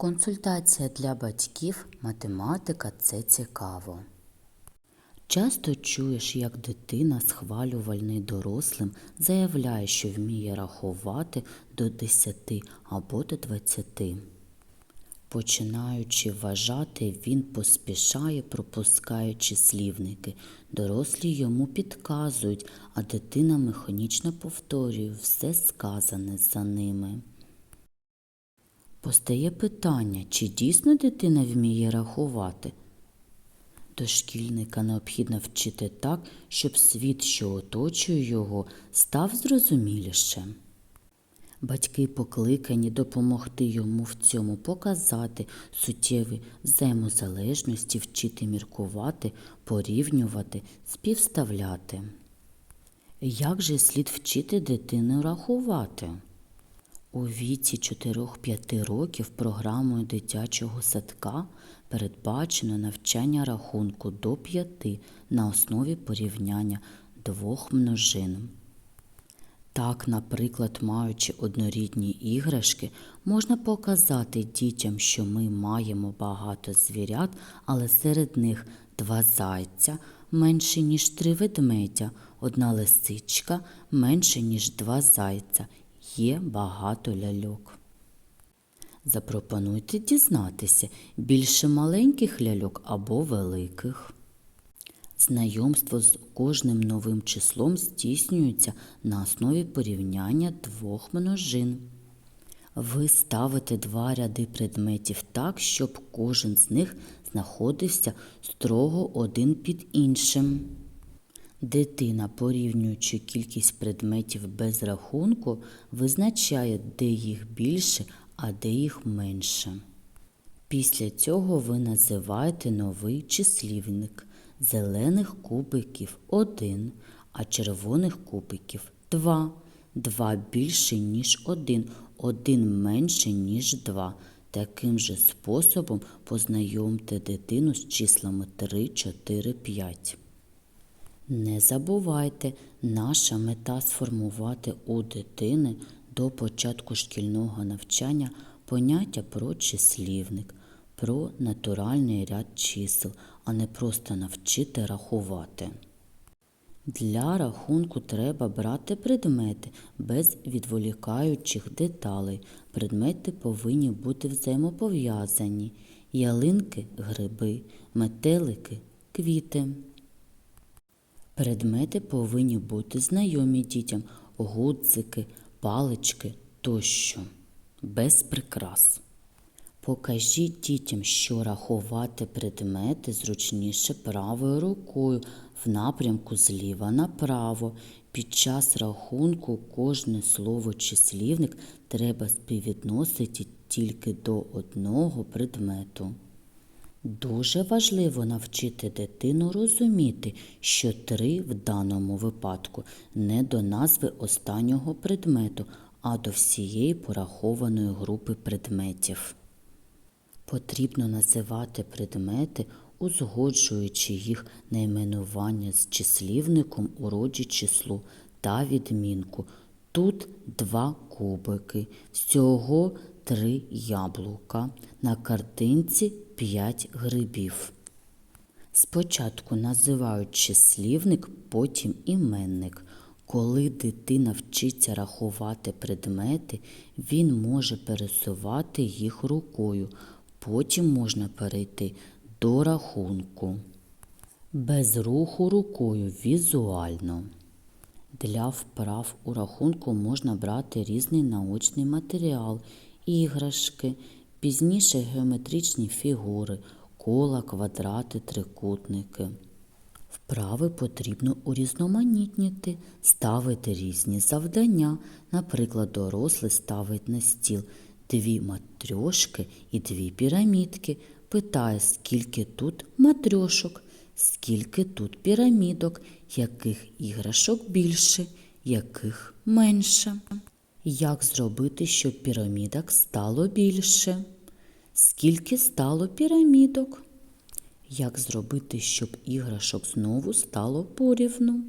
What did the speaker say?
Консультація для батьків математика це цікаво. Часто чуєш, як дитина, схвалювальний дорослим, заявляє, що вміє рахувати до 10 або до 20. Починаючи вважати, він поспішає, пропускаючи слівники. Дорослі йому підказують, а дитина механічно повторює все сказане за ними. Постає питання, чи дійсно дитина вміє рахувати? Дошкільника необхідно вчити так, щоб світ, що оточує його, став зрозумілішим. Батьки покликані допомогти йому в цьому показати суттєві взаємозалежності, вчити міркувати, порівнювати, співставляти. Як же слід вчити дитину рахувати? У віці 4-5 років програмою дитячого садка передбачено навчання рахунку до 5 на основі порівняння двох множин. Так, наприклад, маючи однорідні іграшки, можна показати дітям, що ми маємо багато звірят, але серед них два зайця менше, ніж три ведмедя, одна лисичка менше, ніж два зайця. Є багато ляльок. Запропонуйте дізнатися більше маленьких ляльок або великих. Знайомство з кожним новим числом здійснюється на основі порівняння двох множин. Ви ставите два ряди предметів так, щоб кожен з них знаходився строго один під іншим. Дитина, порівнюючи кількість предметів без рахунку, визначає, де їх більше, а де їх менше. Після цього ви називаєте новий числівник зелених кубиків 1, а червоних кубиків 2. 2 більше, ніж 1, 1 менше, ніж 2. Таким же способом познайомте дитину з числами 3, 4, 5. Не забувайте, наша мета сформувати у дитини до початку шкільного навчання поняття про числівник, про натуральний ряд чисел, а не просто навчити рахувати. Для рахунку треба брати предмети без відволікаючих деталей. Предмети повинні бути взаємопов'язані. Ялинки гриби, метелики квіти. Предмети повинні бути знайомі дітям гудзики, палички тощо, без прикрас. Покажіть дітям, що рахувати предмети зручніше правою рукою в напрямку зліва направо. Під час рахунку кожне слово чи слівник треба співвідносити тільки до одного предмету. Дуже важливо навчити дитину розуміти, що три в даному випадку не до назви останнього предмету, а до всієї порахованої групи предметів. Потрібно називати предмети, узгоджуючи їх найменування з числівником у роді числу та відмінку. Тут два кубики, всього три яблука, на картинці п'ять грибів. Спочатку називають числівник, потім іменник. Коли дитина вчиться рахувати предмети, він може пересувати їх рукою, потім можна перейти до рахунку. Без руху рукою візуально. Для вправ у рахунку можна брати різний наочний матеріал, іграшки, пізніше геометричні фігури, кола, квадрати, трикутники. Вправи потрібно урізноманітнити, ставити різні завдання. Наприклад, дорослий ставить на стіл дві матрьошки і дві пірамідки. Питає, скільки тут матрьошок, скільки тут пірамідок, яких іграшок більше, яких менше. Як зробити, щоб пірамідок стало більше? Скільки стало пірамідок? Як зробити, щоб іграшок знову стало порівну?